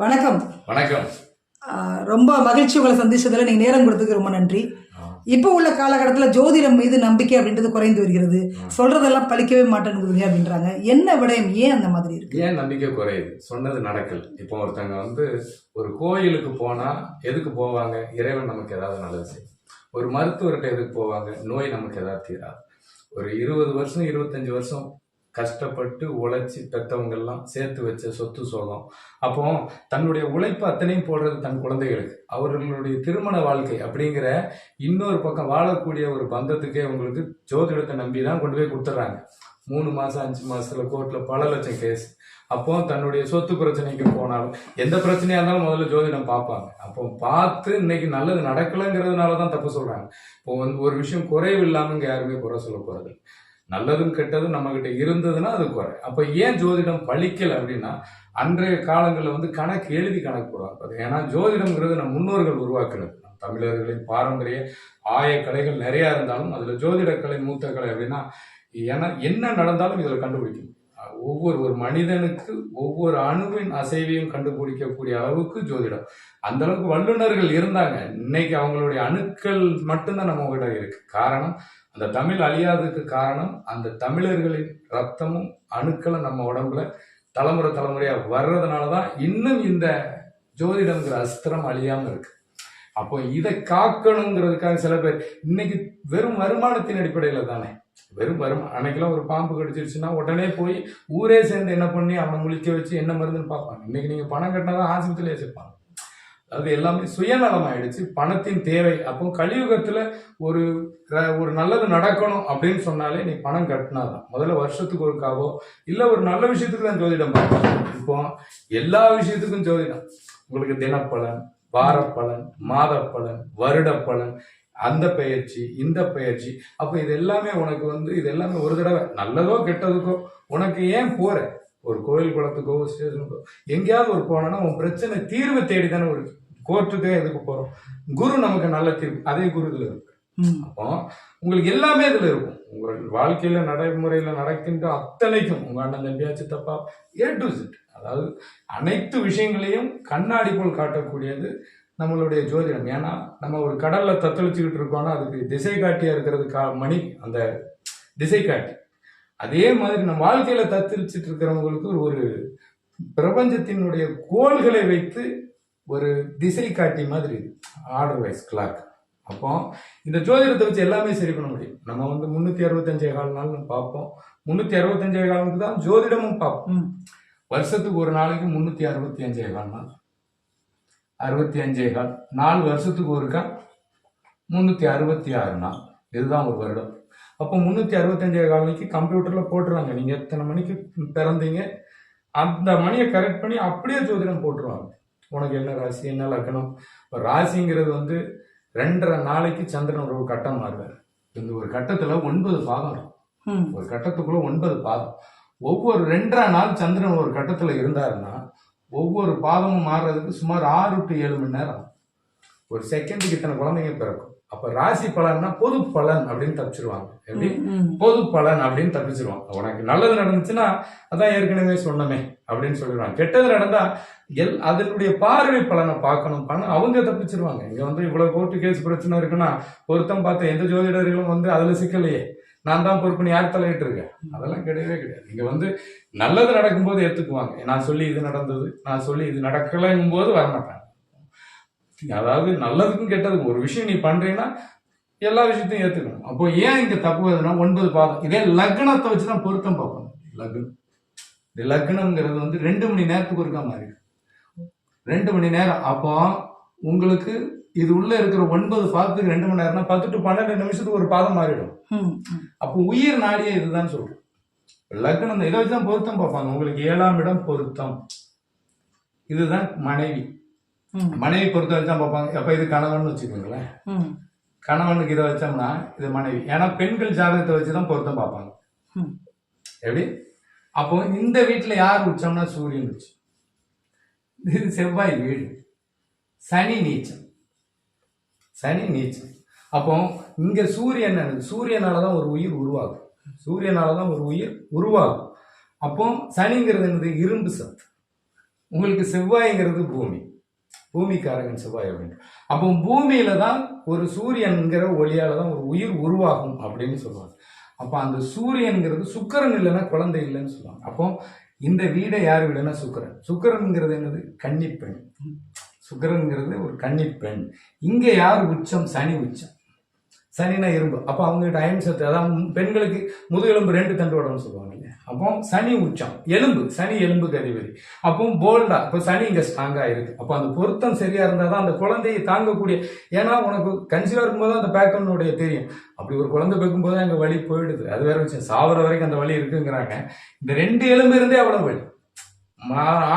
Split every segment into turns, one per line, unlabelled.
வணக்கம்.
வணக்கம்.
ரொம்ப மகிழ்ச்சி உங்களை சந்திச்சதுல. நீங்க நேரம் கொடுத்ததுக்கு ரொம்ப நன்றி. இப்போ உள்ள காலகட்டத்தில் ஜோதிடம் மீது நம்பிக்கை அப்படின்றது குறைந்து வருகிறது. சொல்றதெல்லாம் பழிக்கவே மாட்டேங்குது அப்படின்றாங்க. என்ன விடயம் ஏன் அந்த மாதிரி இருக்கு?
ஏன் நம்பிக்கை குறையுது? சொன்னது நடக்கல. இப்போ ஒருத்தங்க வந்து ஒரு கோயிலுக்கு போனா எதுக்கு போவாங்க? இறைவன் நமக்கு ஏதாவது நல்லது செய்யும் ஒரு மருத்துவர்கிட்ட எதுக்கு போவாங்க? நோய் நமக்கு ஏதாவது தீராது. ஒரு இருபது வருஷம் இருபத்தஞ்சு வருஷம் கஷ்டப்பட்டு உழைச்சி பெற்றவங்கெல்லாம் சேர்த்து வச்ச சொத்து சோகம். அப்போ தன்னுடைய உழைப்பு அத்தனையும் போடுறது தன் குழந்தைகளுக்கு. அவர்களுடைய திருமண வாழ்க்கை அப்படிங்கிற இன்னொரு பக்கம் வாழக்கூடிய ஒரு பந்தத்துக்கே உங்களுக்கு ஜோதிடத்தை நம்பி தான் கொண்டு போய் கொடுத்துட்றாங்க மூணு மாசம் அஞ்சு மாசத்துல கோர்ட்ல பல லட்சம் கேஸ் அப்போ தன்னுடைய சொத்து பிரச்சனைக்கு போனாலும் எந்த பிரச்சனையா இருந்தாலும் முதல்ல ஜோதிடம் பார்ப்பாங்க. அப்போ பார்த்து இன்னைக்கு நல்லது நடக்கலைங்கிறதுனால தான் தப்பு சொல்றாங்க. இப்போ வந்து ஒரு விஷயம் குறைவு இல்லாம யாருமே குறை சொல்ல போறது நல்லதும் கெட்டதும் நம்மக்கிட்ட இருந்ததுன்னா அது குறை. அப்போ ஏன் ஜோதிடம் பழிக்கல அப்படின்னா அன்றைய காலங்களில் வந்து கணக்கு எழுதி கணக்கு போடுவாங்க ஏன்னா ஜோதிடம்ங்கிறது நம்ம முன்னோர்கள் உருவாக்குனது. தமிழர்களின் பாரம்பரிய ஆய கலைகள் நிறையா இருந்தாலும் அதில் ஜோதிட கலை மூத்த கலை அப்படின்னா ஏன்னா என்ன நடந்தாலும் இதில் கண்டுபிடிக்கும் ஒவ்வொரு ஒரு மனிதனுக்கு ஒவ்வொரு அணுவின் அசைவையும் கண்டுபிடிக்கக்கூடிய அளவுக்கு ஜோதிடம். அந்த அளவுக்கு வல்லுநர்கள் இருந்தாங்க. இன்னைக்கு அவங்களுடைய அணுக்கள் மட்டும்தான் நம்ம கிட்ட இருக்கு. காரணம் அந்த தமிழ் அழியாததுக்கு காரணம் அந்த தமிழர்களின் ரத்தமும் அணுக்களும் நம்ம உடம்புல தலைமுறை தலைமுறையா வர்றதுனால தான் இன்னும் இந்த ஜோதிடம்ங்கிற அஸ்திரம் அழியாம இருக்கு. அப்போ இதை காக்கணுங்கிறதுக்காக சில பேர் இன்னைக்கு வெறும் வருமானத்தின் அடிப்படையில தானே. வெறும் வரும் அன்னைக்கெல்லாம் ஒரு பாம்பு கடிச்சிருச்சுன்னா உடனே போய் ஊரே சேர்ந்து என்ன பண்ணி அவனை முழிக்க வச்சு என்ன மருந்துன்னு பார்ப்பாங்க. இன்னைக்கு நீங்க பணம் கட்டினா தான் ஆஸ்பத்திரியிலே சேர்ப்பாங்க அது எல்லாமே சுயநலம் ஆயிடுச்சு பணத்தின் தேவை. அப்போ கலியுகத்துல ஒரு ஒரு நல்லது நடக்கணும் அப்படின்னு சொன்னாலே நீ பணம் கட்டினாதான். முதல்ல வருஷத்துக்கு ஒருக்காவோ இல்ல ஒரு நல்ல விஷயத்துக்கு தான் ஜோதிடம் பார்க்கணும். இப்போ எல்லா விஷயத்துக்கும் ஜோதிடம். உங்களுக்கு தினப்பலன் வாரப்பலன் மாதப்பலன் வருட பலன் அந்த பெயர்ச்சி இந்த பெயர்ச்சி. அப்ப இது எல்லாமே உனக்கு வந்து இது எல்லாமே ஒரு தடவை. நல்லதோ கெட்டதுக்கோ உனக்கு ஏன் போற? ஒரு கோயில் குளத்துக்கோ ஸ்டேஷனுக்கோ. எங்கேயாவது ஒரு போனோன்னா உன் பிரச்சனை தீர்வு தேடி தானே ஒரு கோர்ட்டுக்கே எதுக்கு போறோம்? குரு நமக்கு நல்ல தீர்வு. அதே குரு இதுல இருக்கு. அப்போ உங்களுக்கு எல்லாமே இதுல இருக்கும். உங்கள் வாழ்க்கையில நடைமுறையில நடக்கின்ற அத்தனைக்கும் உங்க அண்ணன் தம்பியாச்சு தப்பா ஏ டு Z. அதாவது அனைத்து விஷயங்களையும் கண்ணாடி போல் காட்டக்கூடியது நம்மளுடைய ஜோதிடம். ஏன்னா நம்ம ஒரு கடல்ல தத்தளிச்சுக்கிட்டு இருக்கோம்னா அதுக்கு திசை காட்டியா இருக்கிறது கா மணி அந்த திசை காட்டி. அதே மாதிரி நம்ம வாழ்க்கையில தத்தளிச்சுட்டு இருக்கிறவங்களுக்கு ஒரு- ஒரு பிரபஞ்சத்தினுடைய கோள்களை வைத்து ஒரு திசை காட்டி மாதிரி ஆர்டர் வைஸ் கிளாக் அப்போ இந்த ஜோதிடத்தை வச்சு எல்லாமே சரி பண்ண முடியும். நம்ம வந்து முன்னூத்தி அறுபத்தஞ்சே கால் நாள் பார்ப்போம். முன்னூத்தி அறுபத்தஞ்சே காலுக்கு தான் ஜோதிடமும் பார்ப்போம். வருஷத்துக்கு ஒரு நாளைக்கு முன்னூத்தி அறுபத்தி அஞ்சே கால் நாள். அறுபத்தி அஞ்சே கால். நாலு வருஷத்துக்கு ஒருக்கா முன்னூத்தி அறுபத்தி ஆறு நாள். இதுதான் ஒரு வருடம். அப்போ முன்னூத்தி அறுபத்தஞ்சே கால் மணிக்கு கம்ப்யூட்டர்ல போட்டுருவாங்க நீங்க எத்தனை மணிக்கு பிறந்தீங்க? அந்த மணியை கரெக்ட் பண்ணி அப்படியே ஜோதிடம் போட்டுருவாங்க. உனக்கு என்ன ராசி என்ன லக்னம் இப்போ ராசிங்கிறது வந்து ரெண்டரை நாளைக்கு சந்திரன் ஒரு கட்டம் மாறுவார் இந்த ஒரு கட்டத்துல ஒன்பது பாதம் இருக்கும். ஒரு கட்டத்துக்குள்ள ஒன்பது பாதம் ஒவ்வொரு ரெண்டரை நாள் சந்திரன் ஒரு கட்டத்துல இருந்தாருன்னா ஒவ்வொரு பாதமும் மாறுறதுக்கு சுமார் ஆறு டு ஏழு மணி நேரம் ஆகும். ஒரு செகண்டுக்கு இத்தனை குழந்தைங்க பிறக்கும். அப்ப ராசி பலன்னா பொது பலன் அப்படின்னு தப்பிச்சிருவாங்க. எப்படி. பொது பலன் அப்படின்னு தப்பிச்சிருவாங்க. உனக்கு நல்லது நடந்துச்சுன்னா அதான் ஏற்கனவே சொன்னமே அப்படின்னு சொல்லிடுவாங்க. கெட்டது நடந்தா எல் அதனுடைய பார்வை பலனை பார்க்கணும். பணம் அவங்க தப்பிச்சிருவாங்க. இங்க வந்து இவ்வளவு கோர்ட்டு கேஸ் பிரச்சனை இருக்குன்னா பொருத்தம் பார்த்த எந்த ஜோதிடர்களும் வந்து அதுல சிக்கலையே. நான் தான் பொறுப்புன்னு யார் தலையிட்டு இருக்கேன் அதெல்லாம் கிடையவே கிடையாது. இங்க வந்து நல்லது நடக்கும்போது ஏத்துக்குவாங்க. நான் சொல்லி இது நடந்தது நான் சொல்லி இது நடக்கலைங்கும் போது வரமாட்டாங்க. அதாவது நல்லதுக்கும் கெட்டதுக்கும் ஒரு விஷயம் நீ பண்றீங்கன்னா எல்லா விஷயத்தையும் ஏத்துக்கணும். அப்போ ஏன் இங்க தப்பு வருதுன்னா ஒன்பது பாதம். இதே லக்னத்தை வச்சு தான் பொருத்தம் பார்க்கணும் லக்னம். இந்த லக்னம்ங்கிறது வந்து ரெண்டு மணி நேரத்துக்கு ஒருக்கா மாறி ரெண்டு மணி நேரம். அப்போ உங்களுக்கு இது உள்ள இருக்கிற ஒன்பது பாதத்துக்கு ரெண்டு மணி நேரம்னா பத்து டு பன்னெண்டு நிமிஷத்துக்கு ஒரு பாதம் மாறிடும். அப்போ உயிர் நாடியே இதுதான் சொல்றோம். லக்னம். இதை வச்சு தான் பொருத்தம் பார்ப்பாங்க. உங்களுக்கு ஏழாம் இடம் பொருத்தம். இதுதான் மனைவி. மனைவி பொருத்தம் வச்சு பார்ப்பாங்க அப்ப இது கணவன் வச்சுக்கோங்களேன். கணவனுக்கு இதை வச்சோம்னா இது மனைவி. ஏன்னா பெண்கள் ஜாதகத்தை வச்சு தான் பொருத்தம் பார்ப்பாங்க. எப்படி? அப்போ இந்த வீட்டுல யார் உச்சம்னா சூரியன் உச்சம். இது செவ்வாய் வீடு. சனி நீச்சம். சனி நீச்சம். அப்போ இங்க சூரியன்? சூரியனால தான் ஒரு உயிர் உருவாகும். சூரியனால தான் ஒரு உயிர் உருவாகும். அப்போ சனிங்கிறது என்னது? இரும்பு சத்து. உங்களுக்கு செவ்வாய்ங்கிறது பூமி. பூமிக்காரகன் செவ்வாய் அப்படின்னு அப்போ பூமியில தான் ஒரு சூரியன்கிற ஒளியால தான் ஒரு உயிர் உருவாகும் அப்படின்னு சொல்லுவாங்க. அப்போ அந்த சூரியன்கிறது சுக்கரன் இல்லைன்னா குழந்தை இல்லைன்னு சொல்லுவாங்க. அப்போ இந்த வீடை யார் வீடுனா சுக்கிரன். சுக்கிரன்ங்கிறது என்னது? கன்னிப்பெண். சுக்கிரன்ங்கிறது ஒரு கன்னிப்பெண். இங்கே யார் உச்சம்? சனி உச்சம். சனினா இரும்பு. அப்போ அவங்ககிட்ட அயன் சத்து அதான் பெண்களுக்கு முதுகெலும்பு ரெண்டு தண்டு உடம்பு சொல்லுவாங்க. அப்போ சனி உச்சம் எலும்பு சனி எலும்புக்கு அதிபதி அப்போ போல்டா இப்போ சனி இங்க ஸ்ட்ராங்கா இருக்கு. அப்போ அந்த பொருத்தம் சரியா இருந்தால் தான் அந்த குழந்தையை தாங்கக்கூடிய ஏன்னா உனக்கு கன்சீவா இருக்கும்போது அந்த பேக்கனுடைய தெரியும். அப்படி ஒரு குழந்தை பெக்கும்போது அங்க வழி போயிடுது. அது வேற விஷயம். சாவர வரைக்கும் அந்த வழி இருக்குங்கிறாங்க. இந்த ரெண்டு எலும்பு இருந்தே அவ்வளவு வழி மா-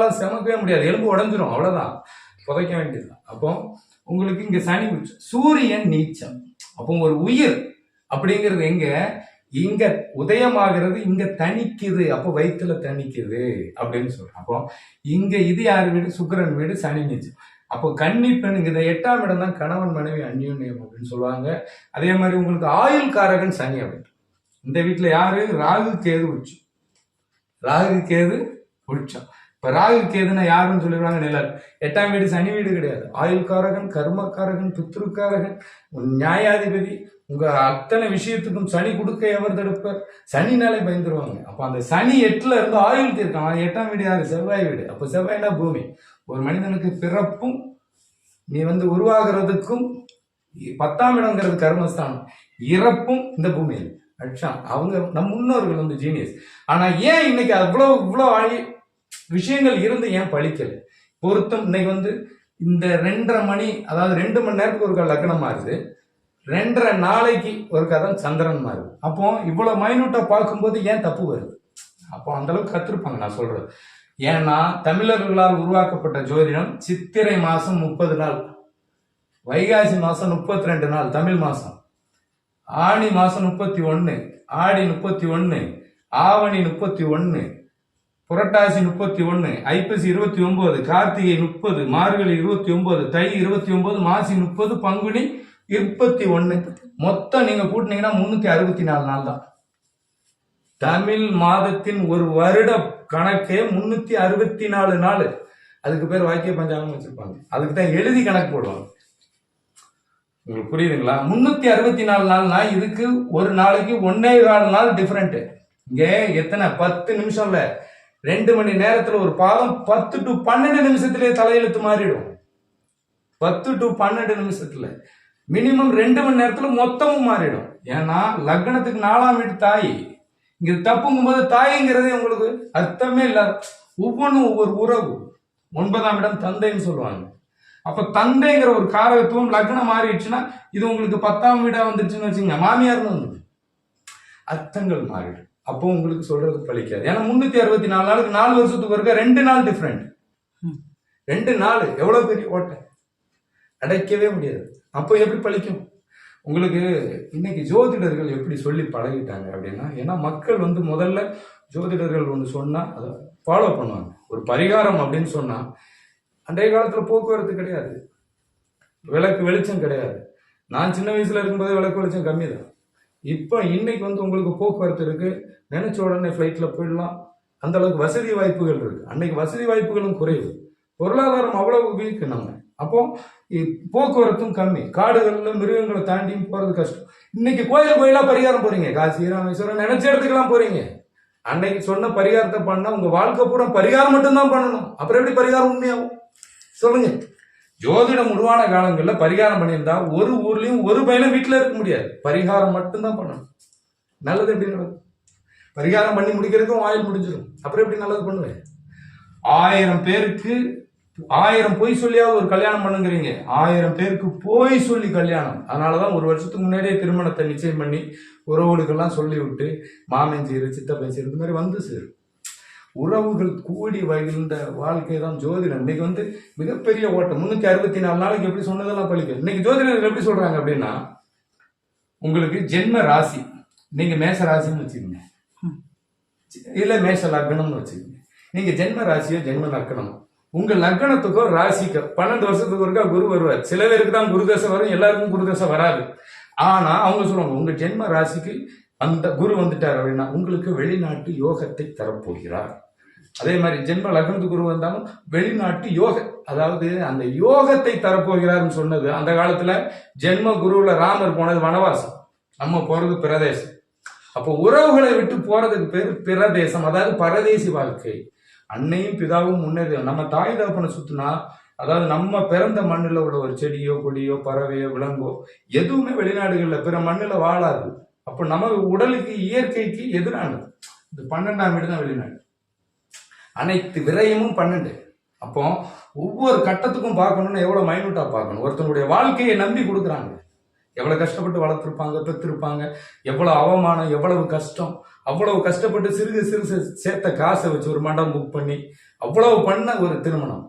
செமக்கவே முடியாது. எலும்பு உடஞ்சிரும் அவ்வளவுதான். புதைக்க வேண்டியதுதான். அப்போ உங்களுக்கு இங்க சனி உச்சம் சூரியன் நீச்சம். அப்போ ஒரு உயிர் அப்படிங்கிறது எங்க? இங்க உதயமாகிறது இங்க தணிக்குது. அப்போ வயிற்றுல தணிக்குது அப்படின்னு சொல்றோம். அப்போ இங்க இது யார் வீடு? சுக்கிரன் வீடு சனி நீச்சம் அப்போ கன்னி பெண் இந்த எட்டாம் இடம் தான் கணவன் மனைவி அந்யோன்யம் அப்படின்னு சொல்லுவாங்க. அதே மாதிரி உங்களுக்கு ஆயுள் காரகன் சனி அப்படின்னு. இந்த வீட்டுல யாரு? ராகு கேது உச்சம். ராகு கேது உச்சம். இப்ப ராகு கேதுன்னா யாருன்னு சொல்லிடுவாங்க நிழல். எட்டாம் வீடு சனி வீடு கிடையாது. ஆயுள்காரகன் கர்மக்காரகன் பித்ருக்காரகன் உன் நியாயாதிபதி. உங்க அத்தனை விஷயத்துக்கும் சனி கொடுக்க எவர் தடுப்பர்? சனினாலே பயந்துருவாங்க. அப்ப அந்த சனி எட்டுல இருந்து ஆயுளுக்கு இருக்கான் எட்டாம் வீடு யாரு? செவ்வாய் வீடு. அப்ப செவ்வாய்னா பூமி. ஒரு மனிதனுக்கு பிறப்பும் நீ வந்து உருவாகிறதுக்கும் பத்தாம் இடங்கிறது கர்மஸ்தானம். இறப்பும் இந்த பூமியில். அட்சா அவங்க நம் முன்னோர்கள் வந்து ஜீனியஸ் ஆனா ஏன் இன்னைக்கு அவ்வளோ இவ்வளோ ஆழி விஷயங்கள் இருந்து ஏன் பழிக்கல? பொருத்தம் இன்னைக்கு வந்து இந்த ரெண்டரை மணி அதாவது ரெண்டு மணி நேரத்துக்கு ஒரு லக்னம் மாறுது. ரெண்டரை நாளைக்கு ஒரு கதம் சந்திரன் மாறுது. அப்போ இவ்வளவு மைனூட்டா பார்க்கும்போது ஏன் தப்பு வருது? அப்போ அந்த அளவுக்கு கத்திருப்பாங்க நான் சொல்றது. ஏன்னா தமிழர்களால் உருவாக்கப்பட்ட ஜோதிடம் சித்திரை மாசம் முப்பது நாள் வைகாசி மாசம் முப்பத்தி ரெண்டு நாள் தமிழ் மாசம். ஆணி மாசம் முப்பத்தி ஒன்னு ஆடி முப்பத்தி ஒன்னு ஆவணி முப்பத்தி ஒன்னு புரட்டாசி முப்பத்தி ஒன்று ஐப்பசி இருபத்தி ஒன்பது கார்த்திகை முப்பது மார்கழி இருபத்தி ஒன்பது தை இருபத்தி ஒன்பது மாசி முப்பது பங்குனி இருபத்தி ஒன்று மொத்தம் நீங்கள் கூட்டினீங்கன்னா முந்நூற்றி அறுபத்தி நாலு நாள் தான் தமிழ் மாதத்தின் ஒரு வருட கணக்கே முந்நூற்றி அறுபத்தி நாலு நாள். அதுக்கு பேர் வாக்கிய பஞ்சாங்கம் வச்சுருப்பாங்க. அதுக்கு தான் எழுதி கணக்கு போடுவாங்க. உங்களுக்கு புரியுதுங்களா? முந்நூற்றி அறுபத்தி நாலு நாள்னா இதுக்கு ஒரு நாளைக்கு ஒன்னே கால் நாள் டிஃப்ரெண்ட்டு இங்கே எத்தனை? பத்து நிமிஷம் இல்லை ரெண்டு மணி நேரத்துல ஒரு பாலம் பத்து டு பன்னெண்டு நிமிஷத்திலே தலையெழுத்து மாறிடும். பத்து டு பன்னெண்டு நிமிஷத்துல. மினிமம் ரெண்டு மணி நேரத்துல மொத்தமும் மாறிடும். ஏன்னா லக்னத்துக்கு நாலாம் வீட்டு தாய். இங்க தப்புங்கும் போது தாய்ங்கிறதே உங்களுக்கு அர்த்தமே இல்லை. ஒவ்வொன்றும் ஒவ்வொரு உறவு. ஒன்பதாம் இடம் தந்தைன்னு சொல்லுவாங்க. அப்ப தந்தைங்கிற ஒரு காரகத்துவம் லக்னம் மாறிடுச்சுன்னா இது உங்களுக்கு பத்தாம் வீடா வந்துருச்சுன்னு வச்சுங்க மாமியார்னு வந்து அர்த்தங்கள் மாறிடும். அப்போ உங்களுக்கு சொல்றது பழிக்காது. ஏன்னா முன்னூத்தி அறுபத்தி நாலு நாளுக்கு நாலு வருஷத்துக்கு ஒருக்க ரெண்டு நாள் டிஃப்ரெண்ட் ரெண்டு நாள். எவ்வளவு பெரிய ஓட்டை? அடைக்கவே முடியாது. அப்போ எப்படி பழிக்கும்? உங்களுக்கு இன்னைக்கு ஜோதிடர்கள் எப்படி சொல்லி பழகிட்டாங்க அப்படின்னா ஏன்னா மக்கள் வந்து முதல்ல ஜோதிடர்கள் ஒன்று சொன்னா அதை ஃபாலோ பண்ணுவாங்க. ஒரு பரிகாரம் அப்படின்னு சொன்னா அன்றைய காலத்துல போக்குவரத்து கிடையாது. விளக்கு வெளிச்சம் கிடையாது. நான் சின்ன வயசுல இருக்கும்போது விளக்கு வெளிச்சம் கம்மி தான் இப்போ இன்னைக்கு வந்து உங்களுக்கு போக்குவரத்து இருக்கு. நினைச்ச உடனே ஃப்ளைட்ல போயிடலாம். அந்த அளவுக்கு வசதி வாய்ப்புகள் இருக்கு. அன்னைக்கு வசதி வாய்ப்புகளும் குறைவு. பொருளாதாரம் அவ்வளவு வீக்கு நம்ம. அப்போ போக்குவரத்தும் கம்மி. காடுகளில் மிருகங்களை தாண்டியும் போறது கஷ்டம். இன்னைக்கு கோயில் கோயிலா பரிகாரம் போறீங்க. காசி ராமேஸ்வரம் நினைச்ச இடத்துக்கெல்லாம் போறீங்க. அன்னைக்கு சொன்ன பரிகாரத்தை பண்ணா உங்க வாழ்க்கை பூரா பரிகாரம் மட்டும்தான் பண்ணணும். அப்புறம் எப்படி பரிகாரம் உண்மையாகும்? சொல்லுங்க. ஜோதிடம் உருவான காலங்களில் பரிகாரம் பண்ணியிருந்தா ஒரு ஊர்லயும் ஒரு பையனும் வீட்டில் இருக்க முடியாது. பரிகாரம் மட்டும்தான் பண்ணணும். நல்லது எப்படி நடக்கும்? பரிகாரம் பண்ணி முடிக்கிறதுக்கும் ஆயில் முடிஞ்சிடும். அப்புறம் எப்படி நல்லது பண்ணுவேன்? ஆயிரம் பேருக்கு ஆயிரம் பொய் சொல்லியாவது ஒரு கல்யாணம் பண்ணுங்கிறீங்க. ஆயிரம் பேருக்கு போய் சொல்லி கல்யாணம். அதனாலதான் ஒரு வருஷத்துக்கு முன்னாடியே திருமணத்தை நிச்சயம் பண்ணி உறவுகளுக்கெல்லாம் சொல்லி விட்டு மாமன் சீரு சித்தப்பன் சீரு இந்த மாதிரி வந்து சேரும். உறவுகள் கூடி வகிழ்ந்த வாழ்க்கை தான் ஜோதிடம். இன்னைக்கு வந்து மிகப்பெரிய ஓட்டம். முன்னூற்றி அறுபத்தி நாலு நாளைக்கு எப்படி சொன்னதெல்லாம் பழிக்கும். இன்னைக்கு ஜோதிடர்கள் எப்படி சொல்கிறாங்க அப்படின்னா உங்களுக்கு ஜென்ம ராசி நீங்கள் மேச ராசின்னு வச்சுக்கோங்க. இல்லை மேஷ லக்னம்னு வச்சுக்கோங்க. நீங்கள் ஜென்ம ராசியோ ஜென்ம லக்னம் உங்கள் லக்னத்துக்கோ ராசிக்கோ பன்னெண்டு வருஷத்துக்கு ஒருக்கா குரு வருவார். சில பேருக்கு தான் குரு தசை வரும் எல்லாருக்கும் குரு தசை வராது. ஆனால் அவங்க சொல்லுவாங்க உங்கள் ஜென்ம ராசிக்கு அந்த குரு வந்துட்டார் அப்படின்னா உங்களுக்கு வெளிநாட்டு யோகத்தை தரப்போகிறார். அதே மாதிரி ஜென்ம லக்னத்து குரு வந்தாலும் வெளிநாட்டு யோக அதாவது அந்த யோகத்தை தரப்போகிறார்னு சொன்னது அந்த காலத்துல ஜென்ம குருவில் ராமர் போனது வனவாசம். நம்ம போறது பிரதேசம். அப்போ உறவுகளை விட்டு போறதுக்கு பேர் பிரதேசம் அதாவது பரதேசி வாழ்க்கை. அன்னையும் பிதாவும் முன்னேறி நம்ம தாய் தகப்பனை சுத்தினா அதாவது நம்ம பிறந்த மண்ணில் உள்ள ஒரு செடியோ கொடியோ பறவையோ விலங்கோ எதுவுமே வெளிநாடுகளில் பிற மண்ணில் வாழாது. அப்போ நம்ம உடலுக்கு இயற்கைக்கு எதிரானது. இந்த பன்னெண்டாம் வீடு தான் வெளிநாடு. அனைத்து விரயமும் பன்னெண்டு. அப்போ ஒவ்வொரு கட்டத்துக்கும் பார்க்கணும்னு எவ்வளோ மைனூட்டா பார்க்கணும்? ஒருத்தனுடைய வாழ்க்கையை நம்பி கொடுக்குறாங்க. எவ்வளோ கஷ்டப்பட்டு வளர்த்துருப்பாங்க பெற்றிருப்பாங்க எவ்வளோ அவமானம் எவ்வளவு கஷ்டம் அவ்வளவு கஷ்டப்பட்டு சிறுக சிறு சேர்த்த காசை வச்சு ஒரு மண்டபம் புக் பண்ணி அவ்வளவு பண்ண ஒரு திருமணம்.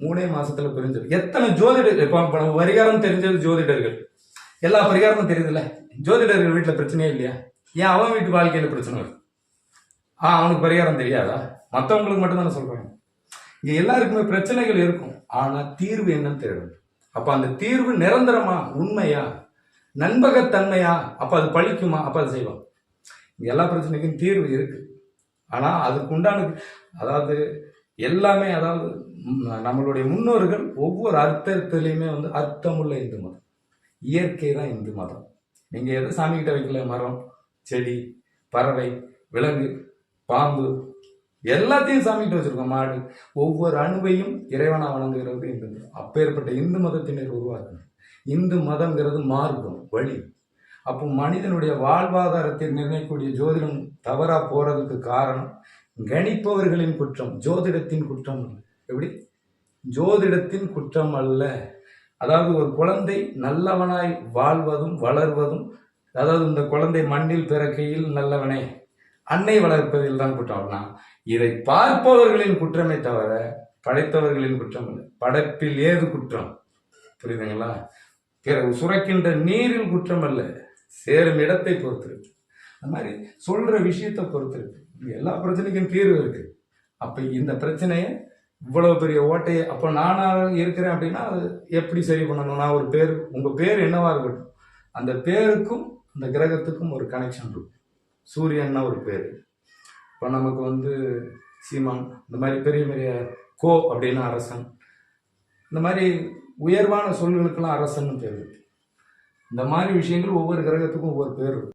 மூணே மாசத்துல பிரிஞ்சது. எத்தனை ஜோதிடர் இப்போ வரிகாரம் தெரிஞ்சது ஜோதிடர்கள். எல்லா பரிகாரமும் தெரியுதுல்ல? ஜோதிடர்கள் வீட்டில் பிரச்சனையே இல்லையா? ஏன் அவன் வீட்டு வாழ்க்கையில் பிரச்சனை வருது? ஆ அவனுக்கு பரிகாரம் தெரியாதா? மற்றவங்களுக்கு மட்டும்தானே சொல்கிறாங்க இங்கே எல்லாருக்குமே பிரச்சனைகள் இருக்கும். ஆனால் தீர்வு என்னன்னு தெரியணும். அப்போ அந்த தீர்வு நிரந்தரமா உண்மையா நண்பகத்தன்மையா அப்போ அது பழிக்குமா? அப்போ அது செய்வோம் இங்கே எல்லா பிரச்சனைக்கும் தீர்வு இருக்குது ஆனால் அதுக்கு உண்டான அதாவது எல்லாமே அதாவது நம்மளுடைய முன்னோர்கள் ஒவ்வொரு அர்த்தத்திலையுமே வந்து அர்த்தமுள்ள இந்து மதம். இயற்கை தான் இந்து மதம். நீங்கள் எதை சாமிக்கிட்ட வைக்கல? மரம் செடி பறவை விலங்கு பாம்பு எல்லாத்தையும் சாமிக்கிட்ட வச்சுருக்கோம். மாடு. ஒவ்வொரு அணுவையும் இறைவனாக வணங்குகிறது இந்து மதம். அப்பேற்பட்ட இந்து மதத்தினர் உருவாக்குங்க இந்து மதங்கிறது மார்க்கம் வழி. அப்போ மனிதனுடைய வாழ்வாதாரத்தை நிர்ணயிக்கக்கூடிய ஜோதிடம் தவறாக போகிறதுக்கு காரணம் கணிப்பவர்களின் குற்றம் ஜோதிடத்தின் குற்றம் எப்படி? ஜோதிடத்தின் குற்றம் அல்ல. அதாவது ஒரு குழந்தை நல்லவனாய் வாழ்வதும் வளர்வதும் அதாவது இந்த குழந்தை மண்ணில் பிறக்கையில் நல்லவனே அன்னை வளர்ப்பதில் தான் குற்றம்னா இதை பார்ப்பவர்களின் குற்றமே தவிர படைத்தவர்களின் குற்றம் இல்லை. படைப்பில் ஏது குற்றம்? புரியுதுங்களா? பிறகு சுரக்கின்ற நீரில் குற்றம் அல்ல சேரும் இடத்தை பொறுத்து இருக்கு அந்த மாதிரி சொல்ற விஷயத்தை பொறுத்திருக்கு. எல்லா பிரச்சனைக்கும் தீர்வு இருக்கு. அப்ப இந்த பிரச்சனையை இவ்வளவு பெரிய ஓட்டையை அப்போ நானாக இருக்கிறேன் அப்படின்னா அது எப்படி சரி பண்ணணும்? நான் ஒரு பேர் உங்கள் பேர் என்னவாக இருக்கட்டும். அந்த பேருக்கும் அந்த கிரகத்துக்கும் ஒரு கனெக்ஷன் இருக்கும் சூரியன்னா ஒரு பேர். இப்போ நமக்கு வந்து சீமான் இந்த மாதிரி பெரிய பெரிய கோ அப்படின்னா அரசன். இந்த மாதிரி உயர்வான சொல்களுக்கெல்லாம் அரசன் பேர் இருக்கு. இந்த மாதிரி விஷயங்கள் ஒவ்வொரு கிரகத்துக்கும் ஒவ்வொரு பேர் இருக்கும்